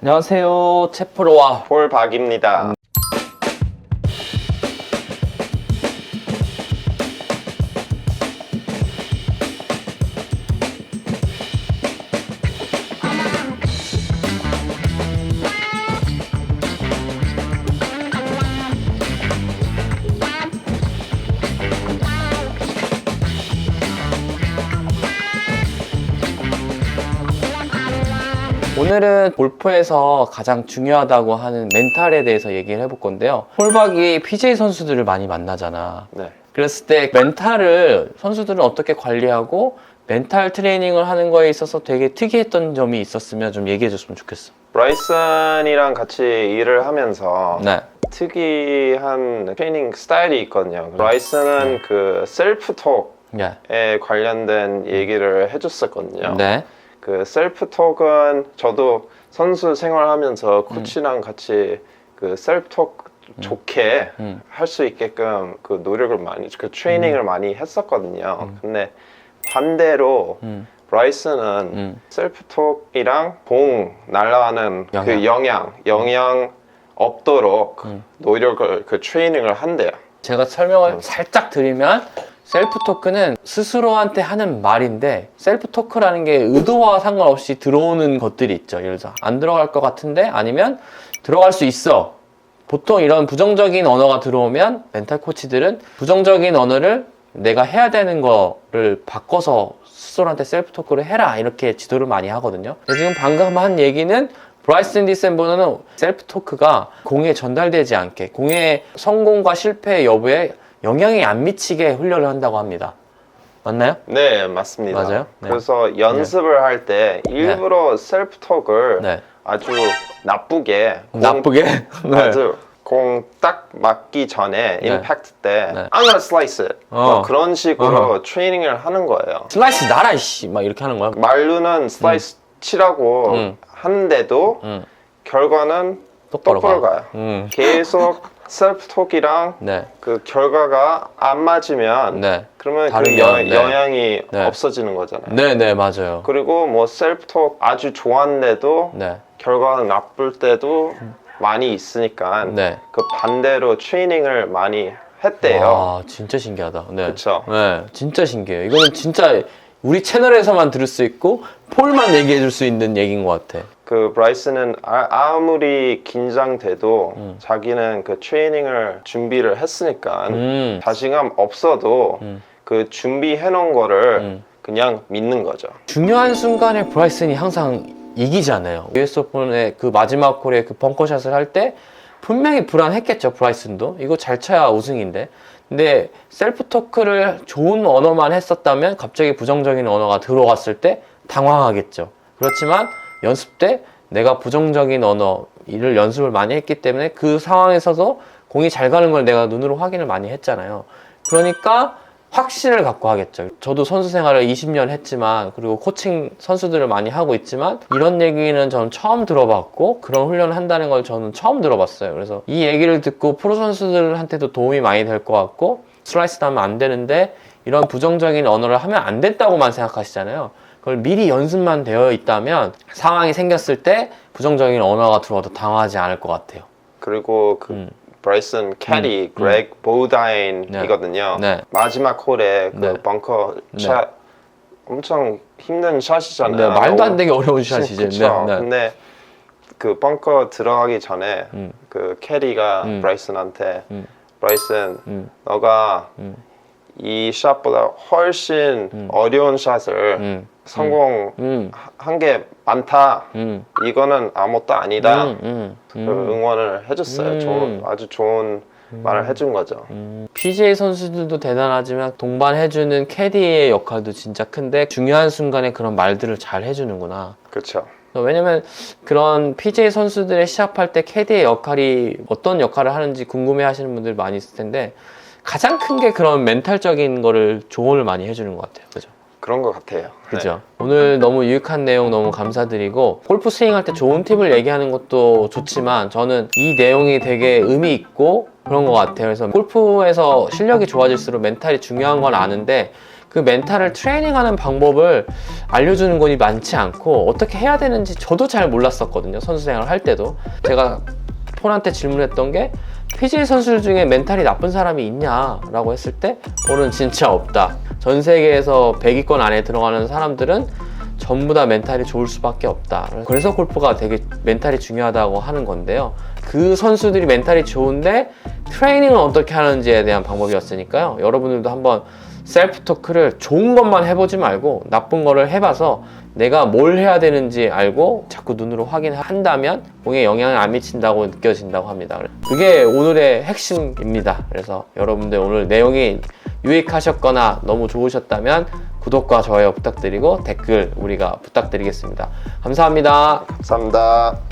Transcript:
안녕하세요. 채프로와 폴박입니다. 오늘은 골프에서 가장 중요하다고 하는 멘탈에 대해서 얘기를 해볼 건데요. 홀박이 PJ 선수들을 많이 만나잖아. 네. 그랬을 때 멘탈을 선수들은 어떻게 관리하고 멘탈 트레이닝을 하는 거에 있어서 되게 특이했던 점이 있었으면 좀 얘기해 줬으면 좋겠어. 브라이슨이랑 같이 일을 하면서 네. 특이한 트레이닝 스타일이 있거든요. 브라이슨은 그 셀프 톡에 네. 관련된 얘기를 해줬었거든요. 네. 그 셀프 톡은 저도 선수 생활하면서 코치랑 같이 그 셀프 톡 좋게 음. 할 수 있게끔 그 노력을 많이 그 트레이닝을 많이 했었거든요. 근데 반대로 음. 브라이슨은 음. 셀프 톡이랑 봉 날아가는 영향. 그 영향 영향 없도록 음. 노력을 그 트레이닝을 한대요. 제가 설명을 살짝 드리면 셀프 토크는 스스로한테 하는 말인데 셀프 토크라는 게 의도와 상관없이 들어오는 것들이 있죠. 예를 들어서 안 들어갈 것 같은데 아니면 들어갈 수 있어. 보통 이런 부정적인 언어가 들어오면 멘탈 코치들은 부정적인 언어를 내가 해야 되는 거를 바꿔서 스스로한테 셀프 토크를 해라 이렇게 지도를 많이 하거든요. 지금 방금 한 얘기는 브라이슨 디센보는 셀프 토크가 공에 전달되지 않게 공의 성공과 실패 여부에 영향이 안 미치게 훈련을 한다고 합니다. 맞나요? 네 맞습니다. 맞아요? 네. 그래서 연습을 할 때 일부러 셀프 톡을 네. 아주 나쁘게 공- 나쁘게? 네. 아주 공 딱 맞기 전에 네. 임팩트 때 네. I'm gonna slice it 어. 뭐 그런 식으로 트레이닝을 하는 거예요. 슬라이스 나라 이씨 막 이렇게 하는 거야. 말로는 슬라이스 치라고 음. 하는데도 음. 결과는 똑바로, 똑바로 가. 가요. 음. 계속 셀프 톡이랑 네. 그 결과가 안 맞으면 네. 그러면 그 여, 네. 영향 이 네. 없어지는 거잖아요. 네, 네, 맞아요. 그리고 뭐 셀프 톡 아주 좋았는데도 네. 결과가 나쁠 때도 많이 있으니까 네. 그 반대로 트레이닝을 많이 했대요. 와, 진짜 신기하다. 네. 그쵸. 네, 진짜 신기해요. 이거는 진짜 우리 채널에서만 들을 수 있고 폴만 얘기해 줄 수 있는 얘기인 것 같아. 그 브라이스는 아, 무리 긴장돼도 음. 자기는 그 트레이닝을 준비를 했으니까 음. 자신감 없어도 음. 그 준비해 놓은 거를 음. 그냥 믿는 거죠. 중요한 순간에 브라이슨이 항상 이기잖아요. US 오픈의 그 마지막 홀에 그 벙커샷을 할 때 분명히 불안했겠죠, 브라이슨도. 이거 잘 쳐야 우승인데. 근데 셀프 토크를 좋은 언어만 했었다면 갑자기 부정적인 언어가 들어왔을 때 당황하겠죠. 그렇지만 연습 때 내가 부정적인 언어, 이를 연습을 많이 했기 때문에 그 상황에서도 공이 잘 가는 걸 내가 눈으로 확인을 많이 했잖아요. 그러니까 확신을 갖고 하겠죠. 저도 선수 생활을 20년 했지만 그리고 코칭 선수들을 많이 하고 있지만 이런 얘기는 저는 처음 들어봤고 그런 훈련을 한다는 걸 저는 처음 들어봤어요. 그래서 이 얘기를 듣고 프로 선수들한테도 도움이 많이 될 것 같고 슬라이스 하면 안 되는데 이런 부정적인 언어를 하면 안 된다고만 생각하시잖아요. 그걸 미리 연습만 되어 있다면 상황이 생겼을 때 부정적인 언어가 들어와도 당황하지 않을 것 같아요. 그리고 그 음. 브라이슨 캐디 그렉 보다인이거든요. 네. 마지막 홀에 그 네. 벙커 네. 샷 엄청 힘든 샷이잖아요. 네, 말도 안 되게 어려운 샷이지. 그쵸. 네, 네. 근데 그 벙커 들어가기 전에 음. 그 캐리가 음. 브라이슨한테 음. 브라이슨 음. 너가 음. 이 샷보다 훨씬 음. 어려운 샷을 음. 성공한 음. 게 많다. 음. 이거는 아무것도 아니다. 음, 음, 그 음. 응원을 해줬어요. 음. 좋은, 아주 좋은 말을 해준 거죠. PGA 선수들도 대단하지만 동반해주는 캐디의 역할도 진짜 큰데 중요한 순간에 그런 말들을 잘 해주는구나. 그렇죠. 왜냐면 그런 PGA 선수들의 시합할 때 캐디의 역할이 어떤 역할을 하는지 궁금해 하시는 분들 많이 있을 텐데 가장 큰 게 그런 멘탈적인 거를 조언을 많이 해주는 것 같아요. 그죠? 그런 것 같아요. 그죠? 오늘 너무 유익한 내용 너무 감사드리고 골프 스윙할 때 좋은 팁을 얘기하는 것도 좋지만 저는 이 내용이 되게 의미 있고 그런 것 같아요. 그래서 골프에서 실력이 좋아질수록 멘탈이 중요한 건 아는데 그 멘탈을 트레이닝하는 방법을 알려주는 건이 많지 않고 어떻게 해야 되는지 저도 잘 몰랐었거든요. 선수 생활을 할 때도 제가 폴한테 질문했던 게 PGA 선수들 중에 멘탈이 나쁜 사람이 있냐라고 했을 때 폴은 진짜 없다. 전 세계에서 100위권 안에 들어가는 사람들은 전부 다 멘탈이 좋을 수밖에 없다. 그래서 골프가 되게 멘탈이 중요하다고 하는 건데요. 그 선수들이 멘탈이 좋은데 트레이닝을 어떻게 하는지에 대한 방법이었으니까요. 여러분들도 한번 셀프 토크를 좋은 것만 해보지 말고 나쁜 거를 해봐서 내가 뭘 해야 되는지 알고 자꾸 눈으로 확인한다면 공에 영향을 안 미친다고 느껴진다고 합니다. 그게 오늘의 핵심입니다. 그래서 여러분들 오늘 내용이 유익하셨거나 너무 좋으셨다면 구독과 좋아요 부탁드리고 댓글 우리가 부탁드리겠습니다. 감사합니다. 감사합니다.